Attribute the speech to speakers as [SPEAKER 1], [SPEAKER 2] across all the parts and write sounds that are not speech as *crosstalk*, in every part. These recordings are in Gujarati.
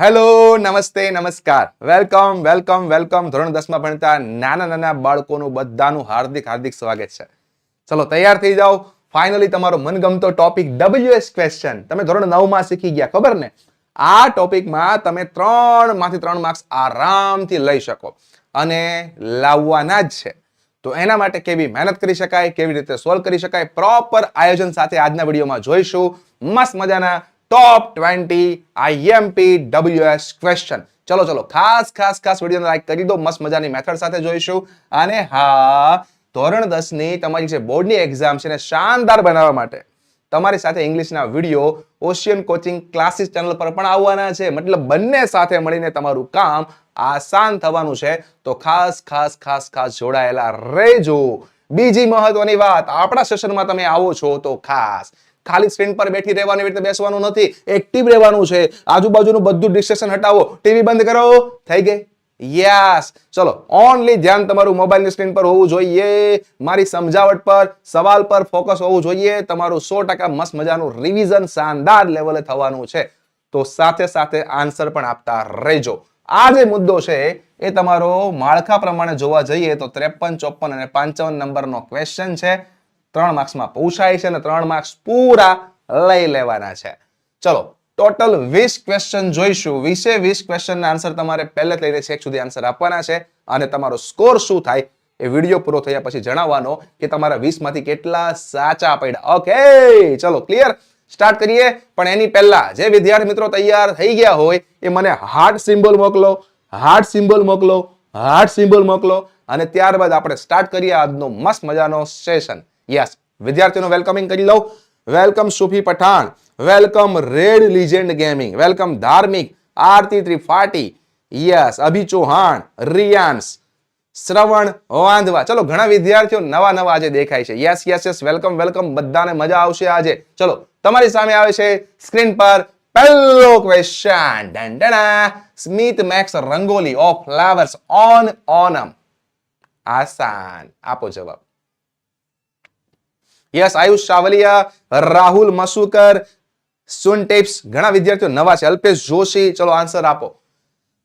[SPEAKER 1] હેલો, નમસ્તે, નમસ્કાર. Welcome welcome welcome. ધોરણ દસમાં ભણતા નાના નાના બાળકોનું બધાનું હાર્દિક હાર્દિક સ્વાગત છે. ચલો, તૈયાર થઈ જાઓ. ફાઇનલી તમારો મનગમતો ટોપિક ડબલ્યુએસ ક્વેશ્ચન તમે ધોરણ નવમાં શીખી ગયા, ખબર ને? આ ટોપિકમાં તમે ત્રણમાંથી ત્રણ માર્ક્સ આરામથી લઈ શકો અને લાવવાના જ છે. તો એના માટે કેવી મહેનત કરી શકાય, કેવી રીતે સોલ્વ કરી શકાય પ્રોપર આયોજન સાથે આજના વિડીયોમાં જોઈશું. મસ્ત મજાના top twenty IMP WS question ચલો ચલો, ખાસ ખાસ ખાસ વીડિયો લાઈક કરી દો. મસ્ત મજાની મેથડ સાથે જોઈશું. અને હા, ધોરણ દસની તમારી જે બોર્ડની એક્ઝામ છે શાનદાર બનાવવા માટે તમારી સાથે ઇંગ્લિશના video ocean coaching classes channel પર પણ આવવાના છે. મતલબ બંને સાથે મળીને તમારું કામ આસાન થવાનું છે. તો ખાસ ખાસ ખાસ ખાસ જોડાયેલા રહેજો. બીજી મહત્વની વાત, આપણા સેશનમાં તમે આવો છો તો ખાસ ખાલી સ્ક્રીન પર બેઠી રહેવાની રીતે બેસવાનું નથી એક્ટિવ રહેવાનું છે. આજુબાજુનું બધું ડિસ્ટ્રેક્શન હટાવો. ટીવી બંધ કરો. થઈ ગઈ. યસ ચલો ઓનલી ધ્યાન તમારું મોબાઈલની સ્ક્રીન પર હોવું જોઈએ. મારી સમજાવટ પર, સવાલ પર ફોકસ હોવું જોઈએ. તમારું સો ટકા મસ્ત મજાનું રિવિઝન શાનદાર લેવલે થવાનું છે. તો સાથે સાથે આન્સર પણ આપતા રહેજો. આ જે મુદ્દો છે, એ તમારો માળખા પ્રમાણે જોવા જઈએ તો ત્રેપન, ચોપન અને પાંચાવન નંબરનો ક્વેશ્ચન છે. ત્રણ માર્ક્સમાં પૂછાય છે અને ત્રણ માર્ક્સ પૂરા લઈ લેવાના છે. ચલો ટોટલ વીસ ક્વેશ્ચન જોઈશું. વીસે વીસ ક્વેશ્ચનના આન્સર તમારે પહેલે લઈને છેક સુધી આન્સર આપવાના છે અને તમારો સ્કોર શું થાય એ વીડિયો પૂરો થયા પછી જણાવવાનો કે તમારા વીસમાંથી કેટલા સાચા પડ્યા. ઓકે ચલો ક્લિયર સ્ટાર્ટ કરીએ. પણ એની પહેલા જે વિદ્યાર્થી મિત્રો તૈયાર થઈ ગયા હોય એ મને હાર્ટ સિમ્બોલ મોકલો. હાર્ટ સિમ્બોલ મોકલો. હાર્ટ સિમ્બોલ મોકલો. અને ત્યારબાદ આપણે સ્ટાર્ટ કરીએ આજનો મસ્ત મજાનો સેશન યસ વિદ્યાર્થીઓનું વેલકમિંગ કરી લઉં. Welcome Sufi Pathan. Welcome red legend gaming welcome Dharmik. Aarti Tripathi. Yes Abhi Chauhan. Riyans Shravan વાંધવા. ચલો, ઘણા વિદ્યાર્થીઓ નવા નવા આજે દેખાય છે. Yes yes yes welcome welcome બધાને મજા આવશે આજે. ચલો, તમારી સામે આવે છે સ્ક્રીન પર પહેલો question ડંડણા Smit makes rangoli of flowers on Onam આસાન. આપો જવાબ. Yes Ayush Savaliya, Rahul Masukar sun tips ઘણા વિદ્યાર્થીઓ નવા છે. અલ્પેશ જોશી, ચલો આન્સર આપો.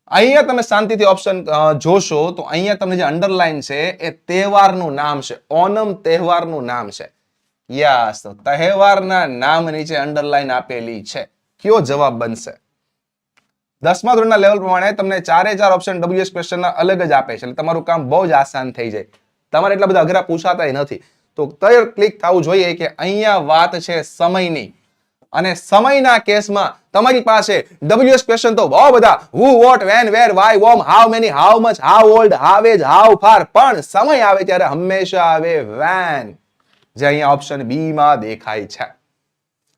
[SPEAKER 1] અહીંયા તમે શાંતિથી ઓપ્શન જોશો તો અહીંયા તમને જે અંડરલાઈન છે એ તહેવારનું નામ છે. ઓનમ તહેવારનું નામ છે. યસ તો તહેવારના નામ નીચે અંડરલાઈન આપેલી છે. કયો જવાબ બનશે? દસમા ધોરણના લેવલ પ્રમાણે તમને ચારે ચાર ઓપ્શન ડબલ્યુએસ ક્વેશ્ચનના અલગ જ આપે છે. એટલે તમારું કામ બહુ જ આસાન થઈ જાય. તમારે એટલા બધા અઘરા પૂછાતા નથી. તો ક્લિયર ક્લિક થવું જોઈએ કે અહીંયા વાત છે સમયની. અને સમયના કેસમાં તમારી પાસે ડબલ્યુએસ ક્વેશ્ચન તો બહુ બધા who what when where why whom how many how much how old how age how far પણ સમય આવે ત્યારે હંમેશા આવે વેન જે અહીંયા ઓપ્શન બી માં દેખાય છે.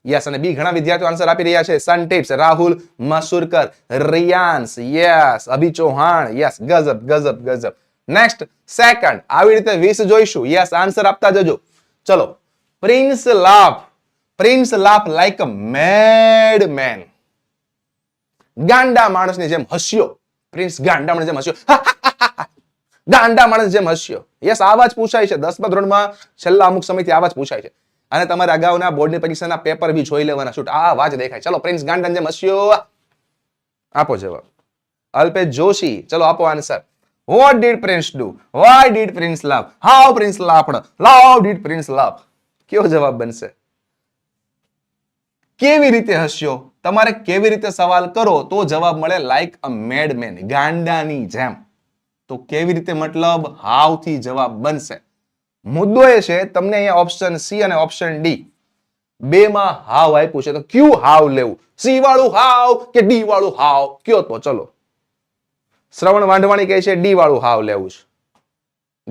[SPEAKER 1] યસ અને બી ઘણા વિદ્યાર્થીઓ આન્સર આપી રહ્યા છે. Sun tips Rahul Masurkar Riyans yes Abhi Chauhan yes ગજબ ગજબ ગજબ નેક્સ્ટ સેકન્ડ આવી રીતે 20 જોઈશું. યસ આન્સર આપતા જજો. ચલો. Prince laugh prince laugh like a mad man ગાંડા માણસની જેમ હસ્યો. પ્રિન્સ ગાંડા માણસ જેમ હસ્યો. *laughs* ગાંડા માણસ જેમ હસ્યો. યસ આવા જ પૂછાય છે. દસમા ધોરણમાં છેલ્લા અમુક સમયથી આવા જ પૂછાય છે. અને તમારે અગાઉના બોર્ડની પરીક્ષાના પેપર બી જોઈ લેવાના શૂટ આ વાત દેખાય. ચલો પ્રિન્સ ગાંડા જેમ હસ્યો. આપો જવાબ. અલ્પેશ જોશી. ચલો, આપો answer what did prince do? Why did prince laugh? How prince laughed? How did prince laugh? કયો જવાબ બનશે? કેવી રીતે હસ્યો? તમારે કેવી રીતે સવાલ કરો તો જવાબ મળે લાઈક અ મેડમેન ગાંડાની જેમ. તો કેવી રીતે મતલબ? હાવથી જવાબ બનશે? મુદ્દો એ છે, તમને અહીંયા ઓપ્શન સી અને ઓપ્શન ડી બે માં હાવ આપ્યું છે. તો ક્યુ હાવ લેવું? સી વાળું હાવ કે ડી વાળું હાવ કયો તો? ચલો. શ્રવણ વાંઢવાણી કહે છે ડી વાળું હાવ લેવું છે.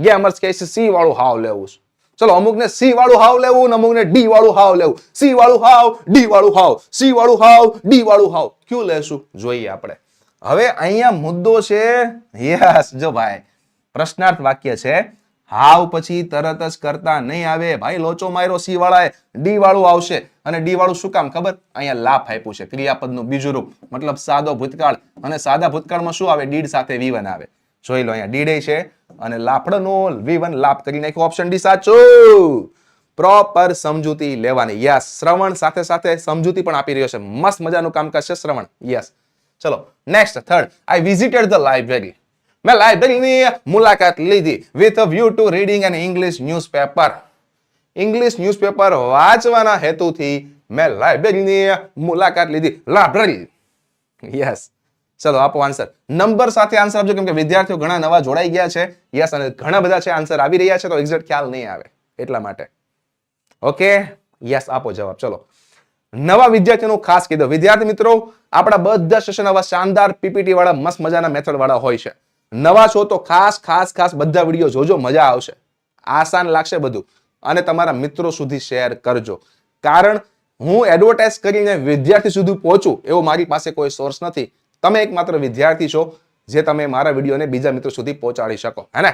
[SPEAKER 1] ગેમર્સ કહે છે સી વાળું હાવ લેવું છે. ચલો, અમુકને સી વાળું હાવ લેવું અમુકને ડી વાળું હાવ લેવું. સી વાળું હાવ ડી વાળું હાવ. સી વાળું હાવ ડી વાળું હાવ. ક્યું લેશું? જોઈએ આપણે. હવે અહીંયા મુદ્દો છે, યસ, જો ભાઈ, પ્રશ્નાર્થ વાક્ય છે. હાવ પછી તરત જ કરતા નહીં આવે. ભાઈ, લોચો માર્યો સી વાળાએ ડી વાળું આવશે. અને ડી વાળું શું કામ ખબર? અહીંયા લાભ આપ્યું છે, ક્રિયાપદનું બીજું રૂપ. મતલબ સાદો ભૂતકાળ. અને સાદા ભૂતકાળમાં શું આવે? ડીડ સાથે વી આવે. જોઈ લો અહીંયા, ડીડે છે અને લાફડનો વિવન લાભ કરી નાખ્યો. ઓપ્શન ડી સાચું. પ્રોપર સમજૂતી લેવાની. યસ શ્રવણ સાથે સાથે સમજૂતી પણ આપી રહ્યો છે. મસ્ત મજાનું કામકાજ છે શ્રવણ. યસ ચલો next third I visited the library મેં લાઇબ્રેરીની મુલાકાત લીધી with view to reading an English newspaper English newspaper વાંચવાના હેતુથી મેં લાઇબ્રેરીની મુલાકાત લીધી. લાઇબ્રેરી યસ ચલો, આપો આન્સર નંબર સાથે આન્સર આપજો, કેમ કે વિદ્યાર્થીઓ ઘણા નવા જોડાઈ ગયા છે. યસ અને ઘણા બધા છે આન્સર આવી રહ્યા છે, તો એક્ઝેક્ટ ખ્યાલ નહીં આવે એટલા માટે. ઓકે યસ આપો જવાબ. ચલો. નવા વિદ્યાર્થીઓનું ખાસ કીધું. વિદ્યાર્થી મિત્રો, આપણા બધા સેશન આવા શાનદાર પીપીટી વાળા, મસ્ત મજાના મેથડ વાળા હોય છે. નવા છો તો ખાસ ખાસ ખાસ બધા વીડિયો જોજો, મજા આવશે. આસાન લાગશે બધું. અને તમારા મિત્રો સુધી શેર કરજો. કારણ હું એડવર્ટાઇઝ કરીને વિદ્યાર્થી સુધી પહોંચું, એવો મારી પાસે કોઈ સોર્સ નથી. તમે એકમાત્ર વિદ્યાર્થી છો જે તમે મારા વિડીયોને બીજા મિત્રો સુધી પહોંચાડી શકો. હે ને?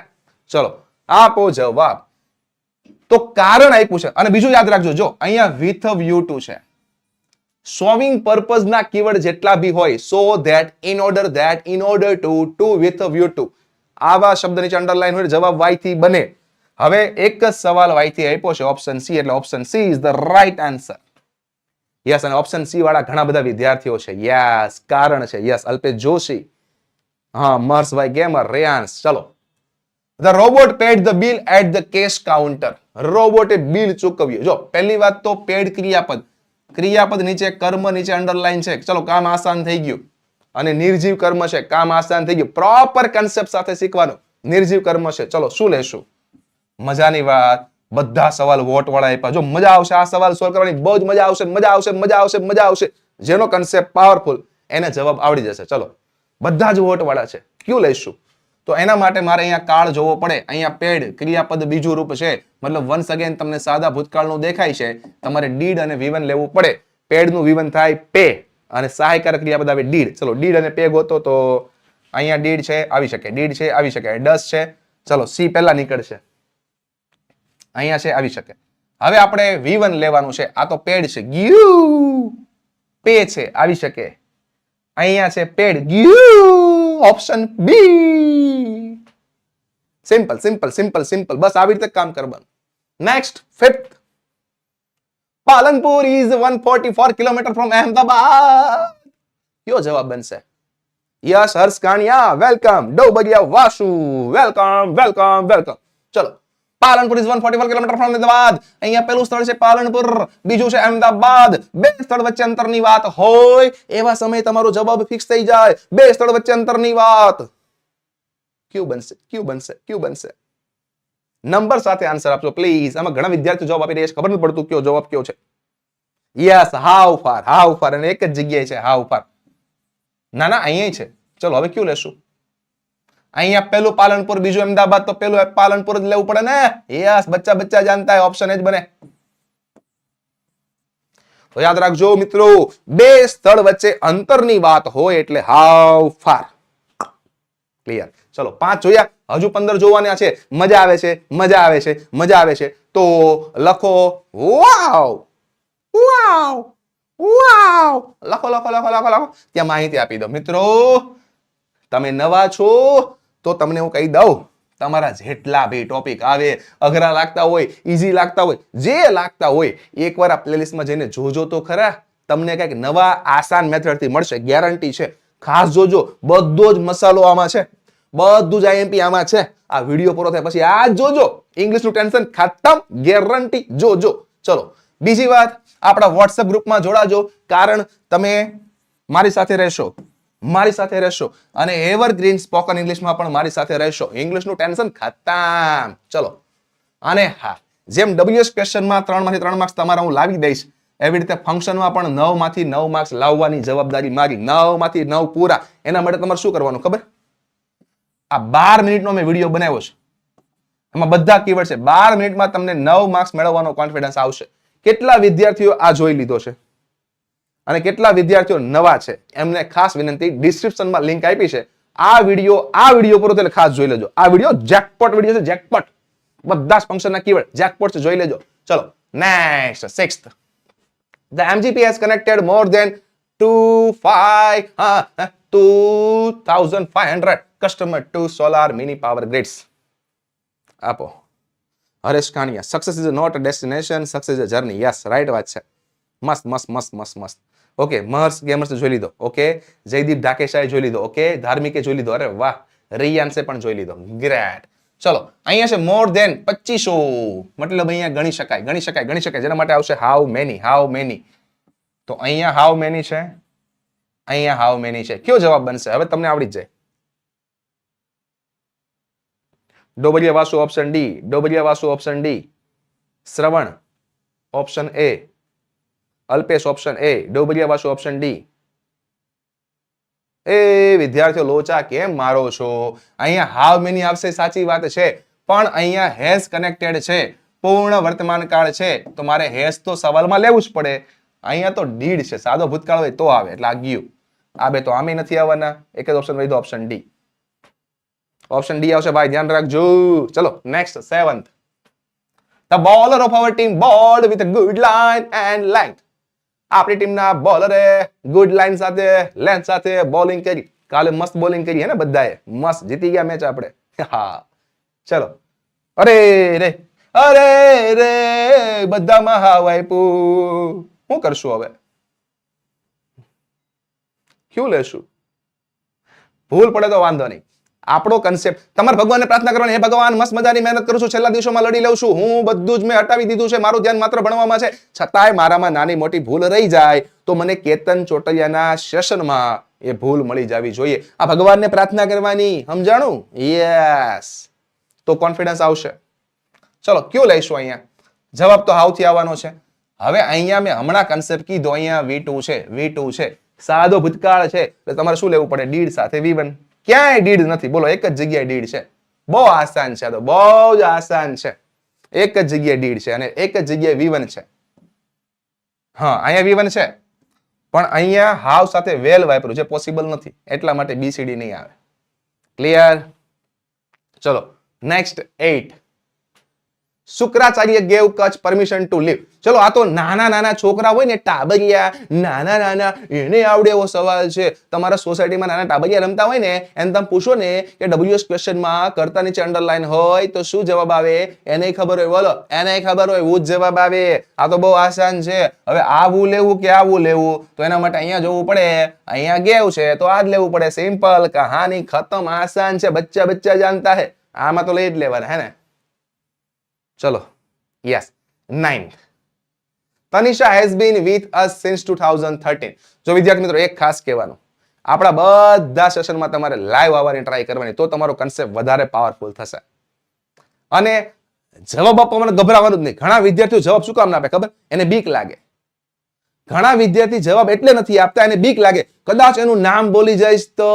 [SPEAKER 1] ચલો, આપો જવાબ. તો કારણ આપ્યું છે. અને બીજું યાદ રાખજો, જો અહીંયા વિથ વ્યૂ ટુ છે. સોવિંગ પર્પઝ ના કીવર્ડ જેટલા બી હોય so that in order that in order to to with view to આવા શબ્દ નીચે અંડરલાઈન હોય, જવાબ વાયથી બને. હવે એક જ સવાલ વાયથી આપ્યો છે ઓપ્શન સી એટલે option C is the right answer yes અને ઓપ્શન સી વાળા ઘણા બધા વિદ્યાર્થીઓ છે. યસ કારણ છે. યસ અલ્પેશ જોશી. હા મર્સભાઈ ગેમર રેયાન્સ ચલો. The robot paid the bill at the cash counter રોબોટે બિલ ચૂકવ્યું. જો, પહેલી વાત તો પેડ ક્રિયાપદ. ક્રિયાપદ નીચે કર્મ નીચે અંડરલાઈન છે. ચલો, કામ આસાન થઈ ગયું. અને નિર્જીવ કર્મ છે. કામ આસાન થઈ ગયું. પ્રોપર કન્સેપ્ટ સાથે શીખવાનું. નિર્જીવ કર્મ છે. ચલો, શું લેશું? મજાની વાત. બધા સવાલ વોટ વાળા આપ્યા. જો મજા આવશે, આ સવાલ સોલ્વ કરવાની બહુ જ મજા આવશે મજા આવશે મજા આવશે મજા આવશે. જેનો કન્સેપ્ટ પાવરફુલ એને જવાબ આવડી જશે. ચલો, બધા જ વોટ વાળા છે. કયું લઈશું તો એના માટે મારે અહીંયા કાળ જોવો પડે. અહીંયા પેડ, ક્રિયાપદ બીજું રૂપ છે. મતલબ વન્સ અગેન તમને સાદા ભૂતકાળનું દેખાય છે. તમારે ડીડ અને વિવન લેવું પડે. પેડનું વિવન થાય પે. અને સહાયકારક ક્રિયાપદ આવે ડીડ. ચલો, ડીડ અને પે ગોતો તો અહીંયા ડીડ છે, આવી શકે. ડીડ છે, આવી શકે. ડસ છે. ચલો, સી પહેલા નીકળશે. અહીંયા છે, આવી શકે. હવે આપણે વિવન લેવાનું છે. આ તો પેડ છે. ગ્યુ. પે છે, આવી શકે. અહીંયા છે, paid. ગ્યુ. Option B simple simple simple simple બસ આવી રીતે કામ કરવાનું next fifth Palanpur is 144 kilometre from Ahmedabad કયો જવાબ બનશે yes Harsh Kaniya welcome Dobariya Vasu welcome welcome welcome ચલો Palanpur is 144 kilometre from Ahmedabad. અહીંયા પેલું સ્થળ છે પાલનપુર, બીજું છે અમદાવાદ. બે સ્થળ વચ્ચે અંતરની વાત હોય, એવા સમયે તમારો જવાબ ફિક્સ થઈ જાય. બે સ્થળ વચ્ચે અંતરની વાત. ક્યુ બનશે? ક્યુ બનશે? ક્યુ બનશે? નંબર સાથે આન્સર આપજો પ્લીઝ આમાં ઘણા વિદ્યાર્થીઓ જવાબ આપી રહ્યા છે. ખબર નથી પડતું કયો જવાબ કયો છે. Yes how far how far અને એક જ જગ્યાએ છે હાઉ ફાર ના ના, અહીંયા છે. ચલો, હવે કયું લેશું? અહીંયા પેલું પાલનપુર, બીજું અમદાવાદ, તો પેલું પાલનપુર જ લેવું પડે ને? યસ બચ્ચા બચ્ચા જાણતા હોય ઓપ્શન જ બને. તો યાદ રાખજો મિત્રો, બે સ્થળ વચ્ચે અંતરની વાત હોય એટલે હાઉ ફાર. ક્લિયર ચલો, પાંચ જોયા. હજુ પંદર જોવાના છે. મજા આવે છે, મજા આવે છે, મજા આવે છે. તો લખો, વાવ! વાવ! વાવ! લખો લખો લખો લખો લખો. ત્યાં માહિતી આપી દો મિત્રો. તમે નવા છો તો તમને હું કહી દઉં, તમારા જેટલા બી ટોપિક આવે, અઘરા લાગતા હોય ઈઝી લાગતા હોય, જે લાગતા હોય, એકવાર આ પ્લેલિસ્ટમાં જઈને જોજો તો ખરા. તમને કંઈક નવા આસાન મેથડથી મળશે ગેરંટી છે. ખાસ જોજો, બધો જ મસાલો આમાં છે. બધું જ આઈએમપી આમાં છે. આ વીડિયો પૂરો થાય પછી આ જોજો. ઇંગ્લિશનું ટેન્શન ખતમ ગેરંટી જોજો. ચલો, બીજી વાત, આપણા વોટ્સએપ ગ્રુપમાં જોડાજો. કારણ તમે મારી સાથે રહેશો. મારી સાથે રહેશો. અને એવરગ્રીન સ્પોકન ઇંગ્લિશમાં પણ મારી સાથે રહેશો. ઇંગ્લિશનું ટેન્શન ખતમ. ચલો. અને હા, જેમ ડબલ્યુએસ ક્વેશ્ચનમાં ત્રણમાંથી ત્રણ માર્ક્સ તમારા હું લાવી દઈશ, એવી રીતે ફંક્શનમાં પણ નવમાંથી નવ માર્ક્સ લાવવાની જવાબદારી મારી. નવમાંથી નવ પૂરા. એના માટે તમારે શું કરવાનું ખબર? આ બાર મિનિટનો મેં વીડિયો બનાવ્યો છે. એમાં બધા કીવર્ડ છે. બાર મિનિટમાં તમને નવ માર્ક્સ મેળવવાનો કોન્ફિડન્સ આવશે. કેટલા વિદ્યાર્થીઓ આ જોઈ લીધો છે? અને કેટલા વિદ્યાર્થીઓ નવા છે એમને ખાસ વિનંતી ડિસ્ક્રિપ્શનમાં લિંક આપી છે. આ વીડિયો આ વીડિયો પૂરો થયેલો ખાસ જોઈ લેજો. આ વીડિયો જેકપોટ વીડિયો છે જેકપોટ બધા જ ફંક્શનના કીવર્ડ જેકપોટ છે જોઈ લેજો. ચલો next sixth the MGP has connected more than two five uh, two thousand five hundred customer to solar mini power આપો. Haresh Kaniya success is not a destination success is a journey yes right વાત છે. મસ્ત મસ્ત મસ્ત મસ્ત મસ્ત. ઓકે, મહર્ષ ગેમર્સ જોઈ લીધો, ઓકે, જયદીપ ઢાકેશાએ જોઈ લીધો, ઓકે, ધાર્મિકે જોઈ લીધો, અરે વાહ રૈયાનસે પણ જોઈ લીધો, ગ્રેટ. ચલો, અહીંયા છે મોર ધેન પચીસો મતલબ અહીંયા ગણી શકાય ગણી શકાય ગણી શકાય, જેના માટે આવશે હાઉ મેની હાઉ મેની તો અહીંયા હાઉ મેની છે? અહીંયા હાઉ મેની છે? કયો જવાબ બનશે? હવે તમને આવડી જ જાય. Dobaliya Vasu option D Dobaliya Vasu option D Shravan option A Alpesh option A Dobariya Vasu option D એ વિદ્યાર્થીઓ, લોચા કેમ મારો છો? અહીંયા હાવ મેની આવશે સાચી વાત છે. પણ અહીંયા હેઝ કનેક્ટેડ છે, પૂર્ણ વર્તમાન કાળ છે. તો મારે હેઝ તો સવાલમાં લેવું જ પડે. અહીંયા તો ડીડ છે, સાદો ભૂતકાળ હોય તો આવે, એટલે આ ગયું. આ બે તો આમે નથી આવવાના. એક જ ઓપ્શન રહી ઓપ્શન ડી ઓપ્શન ડી આવશે, ભાઈ, ધ્યાન રાખજો. ચલો next seventh the bowler of our team bowled with good line and length આપણી ટીમના બોલરે ગુડ લાઇન સાથે લેન્થ સાથે બોલિંગ કરી. કાલે મસ્ત બોલિંગ કરી હે બધાએ. મસ્ત. જીતી ગયા મેચ આપણે. હા. ચલો. અરે રે. અરે રે. બધામાં હા આપ્યું શું કરશું હવે? ક્યું લેશું? ભૂલ પડે તો વાંધો નહીં. આપણો કન્સેપ્ટ તમારે ભગવાનને પ્રાર્થના કરવાની, હે ભગવાન, મસ્ત મજાની મહેનત કરું છું, છેલ્લા દિવસોમાં લડી લઉં છું, હું બધું જ મેં હટાવી દીધું છે, મારું ધ્યાન માત્ર ભણવામાં છે. છતાંય મારામાં નાની મોટી ભૂલ રહી જાય, તો મને કેતન ચોટલિયાના સેશનમાં એ ભૂલ મળી જવી જોઈએ. આ ભગવાનને પ્રાર્થના કરવાની, સમજાણું? યસ તો કોન્ફિડન્સ આવશે. ચલો, કયો લઈશું અહીંયા? જવાબ તો હાવથી આવવાનો છે. હવે અહીંયા મેં હમણાં કન્સેપ્ટ કીધો, અહીંયા વી છે વી છે. સાદો ભૂતકાળ છે. એટલે તમારે શું લેવું પડે? ડીડ સાથે વી ક્યાંય ડીડ નથી. બોલો, એક જ જગ્યાએ ડીડ છે. બહુ આસાન છે તો. બહુ જ આસાન છે. એક જ જગ્યાએ ડીડ છે અને એક જ જગ્યાએ વિવન છે. હા, અહીંયા વિવન છે. પણ અહીંયા હાવ સાથે વેલ વાપર્યું છે. પોસિબલ નથી. એટલા માટે બીસીડી નહીં આવે. ક્લિયર ચલો next eighth Shukracharya gave Kacha permission to leave ચલો, આ તો નાના નાના છોકરા હોય ને, ટાબરિયા, નાના નાના, એને આવડે એવો સવાલ છે. તમારા સોસાયટીમાં નાના ટાબરિયા રમતા હોય ને એને તમે પૂછો ને કે ડબલ્યુએસ ક્વેશ્ચનમાં કરતા નીચે અંડરલાઈન હોય તો શું જવાબ આવે? એને ખબર હોય, બોલો. એને ખબર હોય એવું જ જવાબ આવે. આ તો બહુ આસાન છે. હવે આવું લેવું કે આવું લેવું? તો એના માટે અહીંયા જોવું પડે. અહીંયા ગેવ છે, તો આ જ લેવું પડે. સિમ્પલ કહાની ખતમ આસાન છે. બચ્ચા બચ્ચા જાણતા હે. આમાં તો લઈ જ લેવાના, હે ને? ચલો. Yes ninth Tanisha has been with us since two thousand thirteen જો વિદ્યાર્થી મિત્રો એક ખાસ કહેવાનું. આપણા બધા સેશનમાં તમારે લાઈવ આવવાની ટ્રાય કરવાની તો તમારો કન્સેપ્ટ વધારે પાવરફુલ થશે. અને જવાબ આપવામાં ગભરાવાનું જ નહીં. ઘણા વિદ્યાર્થીઓ જવાબ શું કામ ના આપે ખબર? એને બીક લાગે. ઘણા વિદ્યાર્થી જવાબ એટલે નથી આપતા એને બીક લાગે. કદાચ એનું નામ બોલી જઈશ તો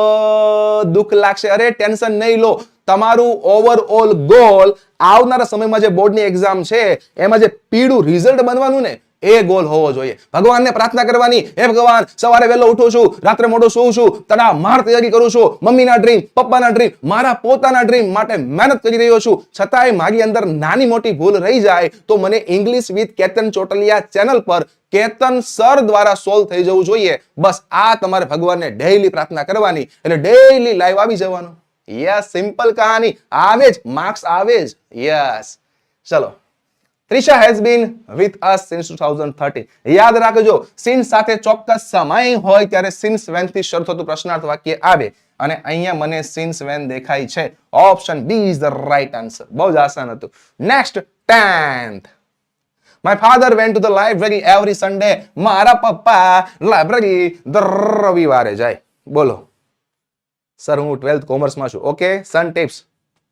[SPEAKER 1] દુઃખ લાગશે. અરે ટેન્શન નહીં લો. તમારું ઓવરઓલ ગોલ આવનારા સમયમાં જે બોર્ડની એક્ઝામ છે, એમાં જે પીળું રિઝલ્ટ બનવાનું ને, એ ગોલ હોવો જોઈએ. ભગવાનને પ્રાર્થના કરવાની. હે ભગવાન, સવારે વહેલો ઉઠું છું, રાત્રે મોડો સુવું છું તડા માર તૈયારી કરું છું, મમ્મીના ડ્રીમ પપ્પાના ડ્રીમ મારા પોતાના ડ્રીમ માટે મહેનત કરી રહ્યો છું. છતાંય મારી અંદર નાની મોટી ભૂલ રહી જાય તો મને English with Ketan Chotaliya channel પર કેતન સર દ્વારા સોલ્વ થઈ જવું જોઈએ. બસ આ તમારે ભગવાનને ડેઈલી પ્રાર્થના કરવાની. એટલે ડેઈલી લાઈવ આવી જવાનું. યસ સિમ્પલ કહાની આવે જ માર્ક્સ આવે જ યસ ચલો Trisha has been with us since 2013 યાદ રાખજો સિન્સ સાથે ચોક્કસ સમય હોય ત્યારે સિન્સ વેનથી શરૂ થતું પ્રશ્નાર્થ વાક્ય આવે અને અહીંયા મને સિન્સ વેન દેખાય છે. Option B is the right answer બહુ જ આસાન હતું. Next 10th my father went to the library every Sunday મારા પપ્પા લાઇબ્રેરી દર રવિવારે જાય. બોલો. સર હું ટ્વેલ્થ કોમર્સમાં છું. Okay sun tips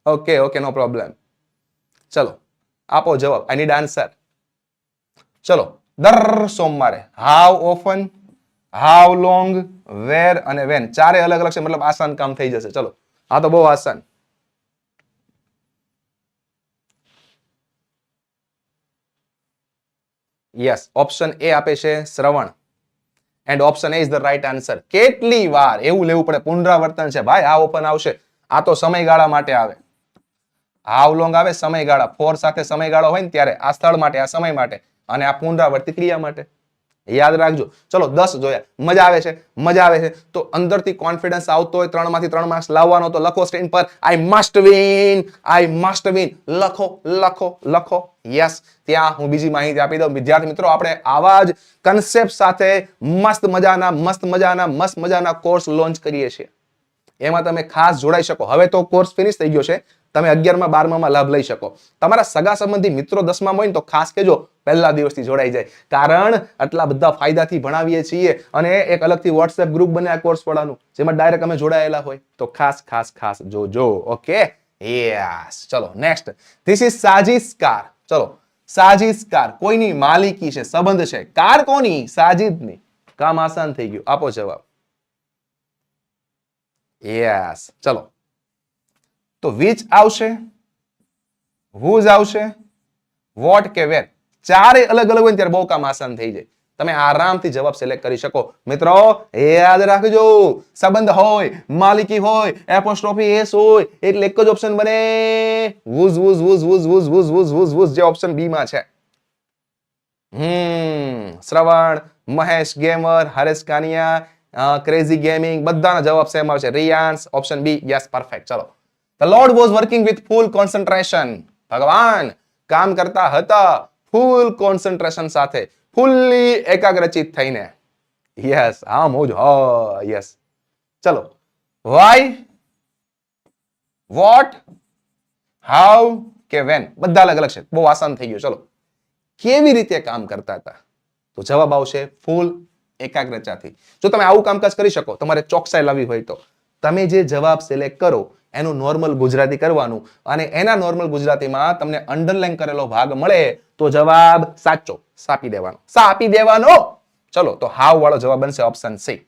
[SPEAKER 1] okay okay no problem ચલો, આપો જવાબ. આઈ નીડ આન્સર ચલો, દર સોમવારે how often how long where અને વેન ચારે અલગ અલગ છે, મતલબ આસાન કામ થઈ જશે. ચલો, આ તો બહુ આસાન. યસ ઓપ્શન એ આપે છે Shravan. And option A is the right answer કેટલી વાર? એવું લેવું પડે. પુનરાવર્તન છે. ભાઈ, આ ઓપન આવશે. આ તો સમયગાળા માટે આવે. હાવ લોંગ આવે, સમયગાળા. ફોર સાથે સમયગાળો હોય ને ત્યારે આ સ્થળ માટે, આ સમય માટે. અને આ પુનરાવર્તિત ક્રિયા માટે. યાદ રાખજો. ચલો, દસ જોયા મજા આવે છે? મજા આવે છે. તો અંદરથી કોન્ફિડન્સ આવતો હોય ત્રણમાંથી ત્રણ માર્ક્સ લાવવાનો, તો લખો સ્ક્રીન પર. I must win I must win લખો લખો લખો. યસ ત્યાં હું બીજી માહિતી આપી દઉં. વિદ્યાર્થી મિત્રો, આપણે આવા જ કન્સેપ્ટ સાથે મસ્ત મજાના મસ્ત મજાના મસ્ત મજાના કોર્સ લોન્ચ કરીએ છીએ. એમાં તમે ખાસ જોડાઈ શકો. હવે તો કોર્સ ફિનિશ થઈ ગયો છે. તમે અગિયારમાં, બારમામાં લાભ લઈ શકો. તમારા સગા સંબંધી મિત્રો દસમાં હોય ને તો ખાસ કેજો પહેલા દિવસથી જોડાઈ જાય. કારણ આટલા બધા ફાયદાથી ભણાવીએ છીએ અને એક અલગથી વોટ્સએપ ગ્રુપ બને આ કોર્સ વાળાનું, જેમાં ડાયરેક્ટ અમે જોડાયેલા હોય. તો ખાસ ખાસ ખાસ જોજો ઓકે યસ ચલો next this is Saji's car ચલો સાજીસ કાર કોઈની માલિકી છે, સંબંધ છે? કાર કોની? સાજીદની. કામ આસાન થઈ ગયું. આપો જવાબ. યસ ચલો. તો વિચ આવશે? હુઝ આવશે? વોટ કે વેર ચારે અલગ અલગ હોય ત્યારે બહુ કામ આસાન થઈ જાય. તમે આરામથી જવાબ સિલેક્ટ કરી શકો. મિત્રો, યાદ રાખજો. સંબંધ હોય, માલિકી હોય એપોસ્ટ્રોફી એસ હોય, એટલે એક જ ઓપ્શન બને. Whose whose whose whose whose whose whose whose whose જે ઓપ્શન બી માં છે. હમ, Shravan, Mahesh gamer Haresh Kaniya crazy gaming બધાના જવાબ સેમ આવશે. Riyansh option B yes perfect ચલો. The lord was working with full concentration ભગવાન કામ કરતા હતા ફૂલ કોન્સન્ટ્રેશન સાથે ફૂલ્લી એકાગ્રચિત થઈને. યસ હા મોજ હ યસ ચલો વાય વોટ હાઉ કે વેન બધા અલગ અલગ છે, બહુ આસાન થઈ ગયું, ચલો. કેવી રીતે કામ કરતા હતા? તો જવાબ આવશે ફૂલ એકાગ્રતાથી. જો તમે આવું કામકાજ કરી શકો, તમારે ચોકસાઈ લાવી હોય તો. તમે જે જવાબ સિલેક્ટ કરો એનું નોર્મલ ગુજરાતી કરવાનું અને એના નોર્મલ ગુજરાતીમાં તમને અંડરલાઈન કરેલો ભાગ મળે તો જવાબ સાચો. સાપી દેવાનો. સાપી દેવાનો. ચલો, તો હાવ વાળો જવાબ બનશે option C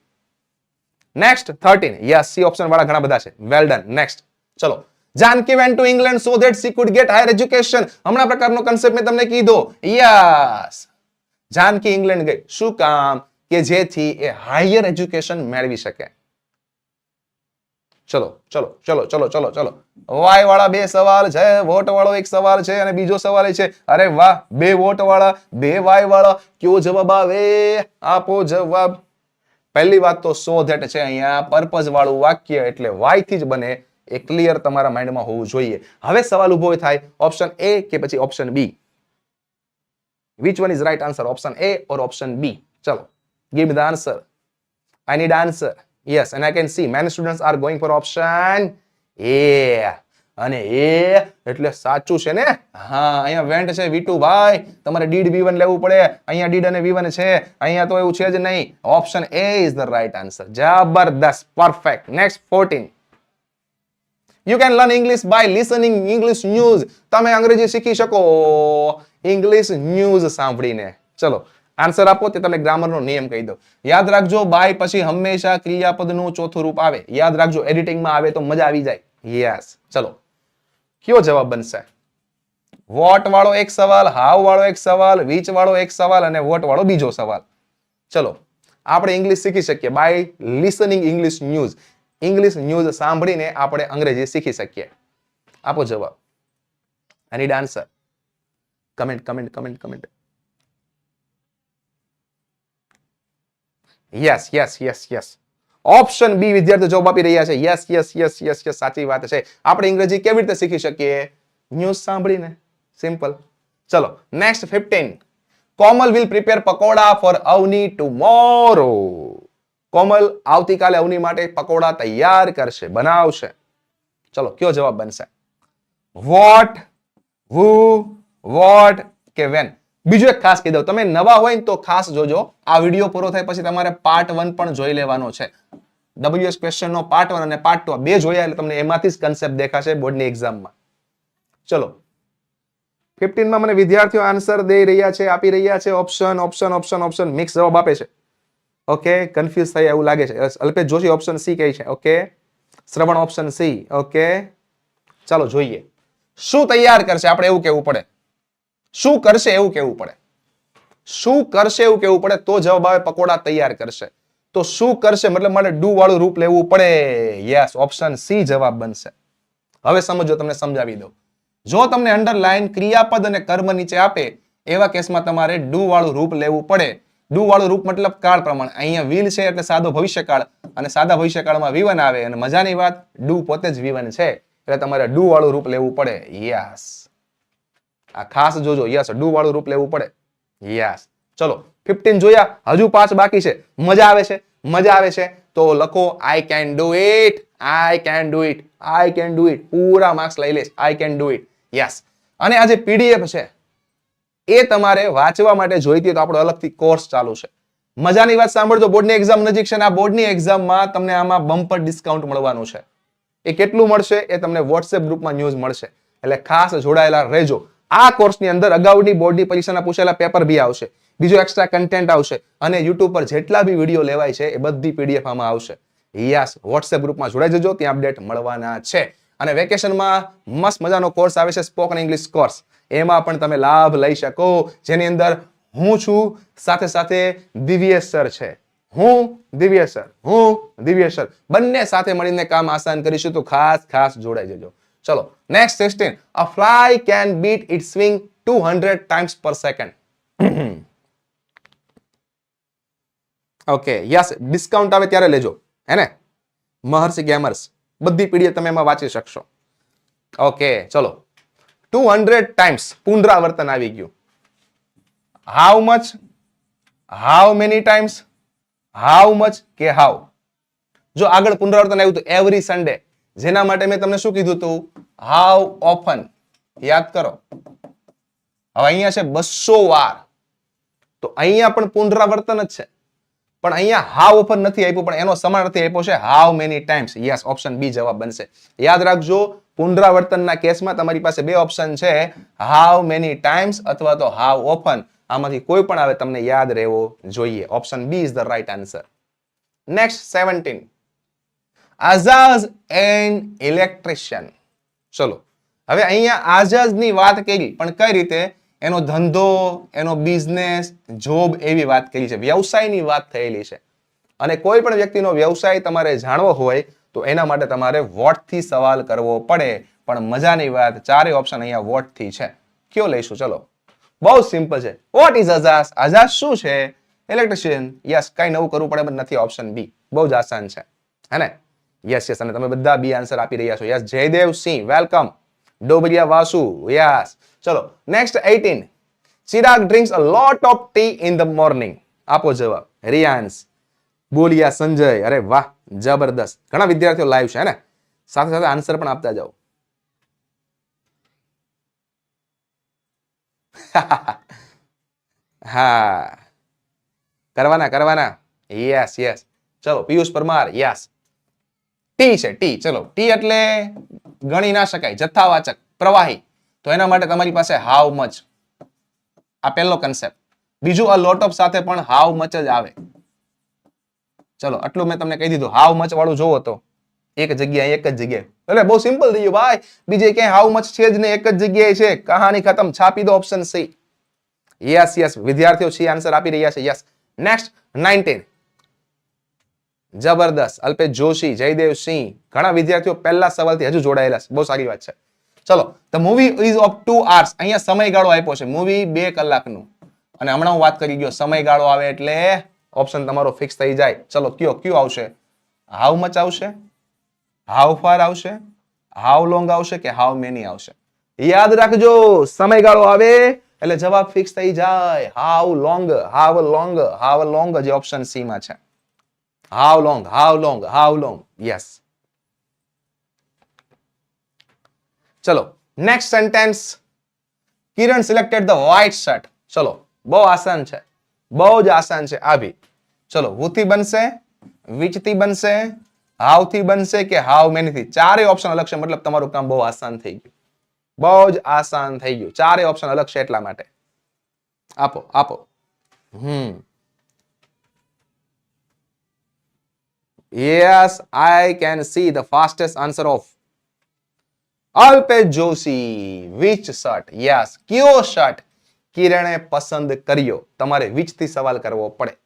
[SPEAKER 1] next thirteen yes C option વાળા ઘણા બધા છે. વેલ ડન નેક્સ્ટ ચલો, Janki went to England so that she could get higher education. હમણાં પ્રકારનો કન્સેપ્ટ મેં તમને કીધો. યસ જાનકી ઇંગ્લેન્ડ ગઈ. શું કામ? કે જેથી એ હાયર એજ્યુકેશન મેળવી શકે. ચલો ચલો ચલો ચલો ચલો ચલો. વાય વાળા બે સવાલ છે વોટ વાળો એક સવાલ છે અને બીજો સવાલ છે, અરે વાહ, બે વોટ વાળા બે વાય વાળા કયો જવાબ આવે? આપો જવાબ. પહેલી વાત તો સો ધેટ છે અહીંયા પર્પઝ વાળું વાક્ય એટલે વાયથી જ બને, એ ક્લિયર તમારા માઇન્ડમાં હોવું જોઈએ. હવે સવાલ ઊભો થાય ઓપ્શન એ કે પછી option B which one is right answer option A or option B ચલો give the answer I need answer. Yes, and i can see many students are going for option a. અને એ એટલે સાચું છે ને? હા, અહીંયા વેન્ટ છે વી ભાઈ. તમારે ડીડ વી લેવું પડે. અહીંયા ડીડ અને વી છે. અહીંયા તો એવું છે જ નહીં. Option A is the right answer જબરદસ્ત. Perfect next fourteen you can learn English by listening English news તમે અંગ્રેજી શીખી શકો. ઇંગ્લિશ ન્યૂઝ સાંભળીને. ચલો. આન્સર આપો તે તમે ગ્રામરનો નિયમ કહી દો. યાદ રાખજો, બાય પછી હંમેશા ક્રિયાપદનું ચોથું રૂપ આવે. યાદ રાખજો, એડિટિંગમાં આવે તો મજા આવી જાય. યસ ચલો. કયો જવાબ બનશે? વોટ વાળો એક સવાલ હાવ વાળો એક સવાલ વીચ વાળો એક સવાલ અને વોટ વાળો બીજો સવાલ. ચલો. આપણે ઇંગ્લિશ શીખી શકીએ by listening English news English news સાંભળીને આપણે અંગ્રેજી શીખી શકીએ. આપો જવાબ. I need answer comment comment comment comment yes yes yes yes option B વિદ્યાર્થીઓ જવાબ આપી રહ્યા છે. Yes yes yes yes yes સાચી વાત છે. આપણે અંગ્રેજી કેવી રીતે શીખી શકીએ? ન્યૂઝ સાંભળીને. સિમ્પલ ચલો next fifteen Komal will prepare pakoda for Avni tomorrow Komal આવતીકાલે અવની માટે પકોડા તૈયાર કરશે, બનાવશે. ચલો, કયો જવાબ બનશે? વોટ હુ વોટ કે વેન બીજું એક ખાસ કહી દઉં. તમે નવા હોય ને તો ખાસ જોજો. આ વીડિયો પૂરો થાય પછી તમારે પાર્ટ વન પણ જોઈ લેવાનો છે. ડબલ્યુએસ ક્વેશ્ચન નો પાર્ટ વન અને પાર્ટ ટુ બે જોયા એટલે તમને એમાંથી જ કન્સેપ્ટ દેખાશે બોર્ડની એક્ઝામમાં ચલો. ફિફ્ટીનમાં મને વિદ્યાર્થીઓ આન્સર દઈ રહ્યા છે, આપી રહ્યા છે. Option option option option mix જવાબ આપે છે. ઓકે કન્ફ્યુઝ થાય એવું લાગે છે. અલ્પેશ જોશી ઓપ્શન સી કહે છે. Okay Shravan option C okay ચાલો, જોઈએ. શું તૈયાર કરશે? આપણે એવું કેવું પડે. શું કરશે એવું કેવું પડે? શું કરશે એવું કેવું પડે? તો જવાબ આવે પકોડા તૈયાર કરશે. તો શું કરશે? મતલબ મારે ડુ વાળું રૂપ લેવું પડે. યસ ઓપ્શન સી જવાબ બનશે. હવે સમજો, તમને સમજાવી દઉં. જો તમને અંડરલાઈન ક્રિયાપદ અને કર્મ નીચે આપે, એવા કેસમાં તમારે ડુ વાળું રૂપ લેવું પડે. ડુ વાળું રૂપ મતલબ કાળ પ્રમાણે. અહીંયા વિલ છે એટલે સાદો ભવિષ્યકાળ અને સાદા ભવિષ્યકાળમાં વિવન આવે. અને મજાની વાત, ડુ પોતે જ વિવન છે. એટલે તમારે ડુ વાળું રૂપ લેવું પડે. યસ આ ખાસ જોજો, યસ ડુ વાળું રૂપ લેવું પડે. યસ. ચલો ફિફ્ટીન જોયા, હજુ પાંચ બાકી છે. મજા આવે છે? મજા આવે છે? તો લખો I can do it I can do it I can do it પૂરા માર્ક્સ લઈ લઈશ I can do it yes. અને આ જે પીડીએફ છે, એ તમારે વાંચવા માટે જોઈતી તો આપણો અલગથી કોર્સ ચાલુ છે. મજાની વાત સાંભળજો બોર્ડની એક્ઝામ નજીક છે આ બોર્ડની એક્ઝામમાં તમને આમાં બમ્પર ડિસ્કાઉન્ટ મળવાનું છે. એ કેટલું મળશે? એ તમને વોટ્સએપ ગ્રુપમાં ન્યૂઝ મળશે. એટલે ખાસ જોડાયેલા રહેજો. આ કોર્સની અંદર અગાઉની બોર્ડની પરીક્ષાના પૂછેલા પેપર બી આવશે. બીજું એક્સ્ટ્રા કન્ટેન્ટ આવશે અને યુટ્યુબ પર જેટલા બી વીડિયો લેવાય છે એ બધી પીડીએફ આમાં આવશે. યસ વોટ્સએપ ગ્રુપમાં જોડાઈ જજો, ત્યાં અપડેટ મળવાના છે. અને વેકેશનમાં મસ્ત મજાનો કોર્સ આવે છે સ્પોકન ઇંગ્લિશ કોર્સ એમાં પણ તમે લાભ લઈ શકો. જેની અંદર હું છું, સાથે સાથે દિવ્યેશ સર છે. હું દિવ્યેશ સર, હું દિવ્યેશ સર. બંને સાથે મળીને કામ આસાન કરીશું તો ખાસ ખાસ જોડાઈ જજો. ચલો next sixteen a fly can beat it swing 200 times per second okay yes discount આવે ત્યારે લેજો, હે ને? મહર્ષિ ગેમર્સ બધી પીડીએફ તમે એમાં વાંચી શકશો. ઓકે ચલો. ટુ હંડ્રેડ ટાઈમ્સ પુનરાવર્તન આવી ગયું. How much how many times how much કે હાઉ જો આગળ પુનરાવર્તન આવ્યું તો એવરી સન્ડે જેના માટે મેં તમને શું કીધું હતું હાઉ ઓફન યાદ કરો. હવે અહીંયા છે બસો વાર. તો અહીંયા પણ પુનરાવર્તન જ છે. પણ અહીંયા હાવ ઓફન નથી આપ્યું, પણ એનો સમાનાર્થી આપ્યો છે how many times yes option B જવાબ બનશે. યાદ રાખજો, પુનરાવર્તનના કેસમાં તમારી પાસે બે ઓપ્શન છે. હાઉ મેની ટાઈમ્સ અથવા તો હાઉ ઓફન આમાંથી કોઈ પણ આવે, તમને યાદ રહેવો જોઈએ. Option B is the right answer next seventeen Aazaz and electrician. ચલો, હવે અહીંયા આઝાઝની વાત કરી, પણ કઈ રીતે? એનો ધંધો, એનો બિઝનેસ જોબ એવી વાત કરી છે. વ્યવસાયની વાત થયેલી છે. અને કોઈ પણ વ્યક્તિનો વ્યવસાય તમારે જાણવો હોય, તો એના માટે તમારે વોટથી સવાલ કરવો પડે. પણ મજાની વાત, ચારે ઓપ્શન અહીંયા વોટથી છે. કયો લઈશું? ચલો. બહુ સિમ્પલ છે. વોટ ઇઝ અઝાસ અઝાસ શું છે? ઇલેક્ટ્રિશિયન યસ કઈ નવું કરવું પડે, પણ નથી ઓપ્શન બી બહુ જ આસાન છે. હે ને? યસ યસ અને તમે બધા બી આન્સર આપી રહ્યા છો. Yes Jaydev Singh welcome Dobariya Vasu yes ચલો next 18 Chirag drinks a lot of tea in the morning આપો જવાબ. રિયાન્સ, બોલિયા સંજય, અરે વાહ, જબરદસ્ત. ઘણા વિદ્યાર્થીઓ લાઈવ છે ને? સાથે સાથે આન્સર પણ આપતા જાઓ. *laughs* હા. કરવાના કરવાના. યસ યસ ચલો, પિયુષ પરમાર યસ ટી છે ટી ચલો ટી એટલે ગણી ના શકાય, જથ્થાવાચક, પ્રવાહી. તો એના માટે તમારી પાસે હાવ મચ આ પહેલો કન્સેપ્ટ બીજું આ લોટ ઓફ સાથે પણ હાવ મચ જ આવે. ચલો, આટલું મેં તમને કહી દીધું. હાવ મચ વાળું જોવો તો. એક જગ્યાએ, એક જ જગ્યાએ. એટલે બહુ સિમ્પલ થઈ ગયું, ભાઈ. બીજે ક્યાંય હાવ મચ છે જ ને એક જ જગ્યાએ છે. કહાની ખતમ, છાપી દો ઓપ્શન સી યસ યસ વિદ્યાર્થીઓ સી આન્સર આપી રહ્યા છે. યસ નેક્સ્ટ નાઇન્ટીન જબરદસ્ત. અલ્પેશ જોશી, જયદેવ સિંહ. ઘણા વિદ્યાર્થીઓ પહેલા સવાલથી હજુ જોડાયેલા છે. બહુ સારી વાત છે. ચલો the movie is of two hours અહીંયા સમયગાળો આપ્યો છે. મૂવી બે કલાકનું. અને હમણાં હું વાત કરી ગયો. સમયગાળો આવે એટલે ઓપ્શન તમારો ફિક્સ થઈ જાય. ચલો, કયો કયો આવશે? હાઉ મચ આવશે? હાઉ ફાર આવશે? હાઉ લોંગ આવશે કે હાઉ મેની આવશે? યાદ રાખજો, સમયગાળો આવે એટલે જવાબ ફિક્સ થઈ જાય. How long how long how long જે ઓપ્શન સી માં છે. How long how long how long yes ચલો next sentence Kiran selected the white shirt ચલો બહુ આસાન છે બહુ જ આસાન છે આ ભી ચલો હુથી બનશે વિચથી બનશે હાવથી બનશે કે હાવ મેનીથી ચારે ઓપ્શન અલગ છે મતલબ તમારું કામ બહુ આસાન થઈ ગયું. બહુ જ આસાન થઈ ગયું. ચારે ઓપ્શન અલગ છે એટલા માટે. આપો આપો. Hmm. Yes, I can see the fastest answer of Alpesh Joshi which shirt yes કયો શર્ટ કિરણે પસંદ કર્યો. તમારે which થી સવાલ કરવો પડે.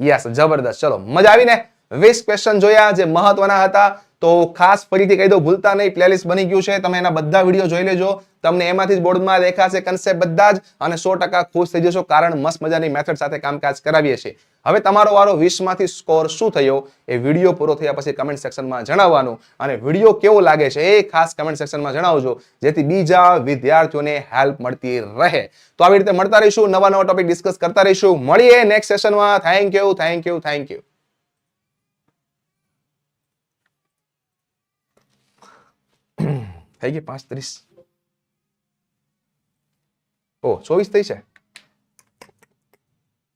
[SPEAKER 1] યસ જબરદસ્ત. ચલો મજા આવીને વીસ 20 ક્વેશ્ચન જોયા જે મહત્વના હતા. તો ખાસ ફરીથી કહી દો ભૂલતા નહીં પ્લેલિસ્ટ બની ગયું છે. તમે એના બધા વીડિયો જોઈ લેજો. તમને એમાંથી જ બોર્ડમાં દેખાશે કન્સેપ્ટ બધા જ અને સો ટકા ખુશ થઈ જશો. કારણ મસ્ત મજાની મેથડ સાથે કામકાજ કરાવીએ છીએ. હવે તમારો વારો વીસમાંથી સ્કોર શું થયો એ વીડિયો પૂરો થયા પછી કમેન્ટ સેક્શનમાં જણાવવાનું અને વીડિયો કેવો લાગે છે એ ખાસ કમેન્ટ સેક્શનમાં જણાવજો, જેથી બીજા વિદ્યાર્થીઓને હેલ્પ મળતી રહે. તો આવી રીતે મળતા રહીશું, નવા નવા ટોપિક ડિસ્કસ કરતા રહીશું. મળીએ નેક્સ્ટ સેશનમાં thank you thank you thank you થઈ ગઈ પાંચ ત્રીસ. ઓ ચોવીસ થઈ છે?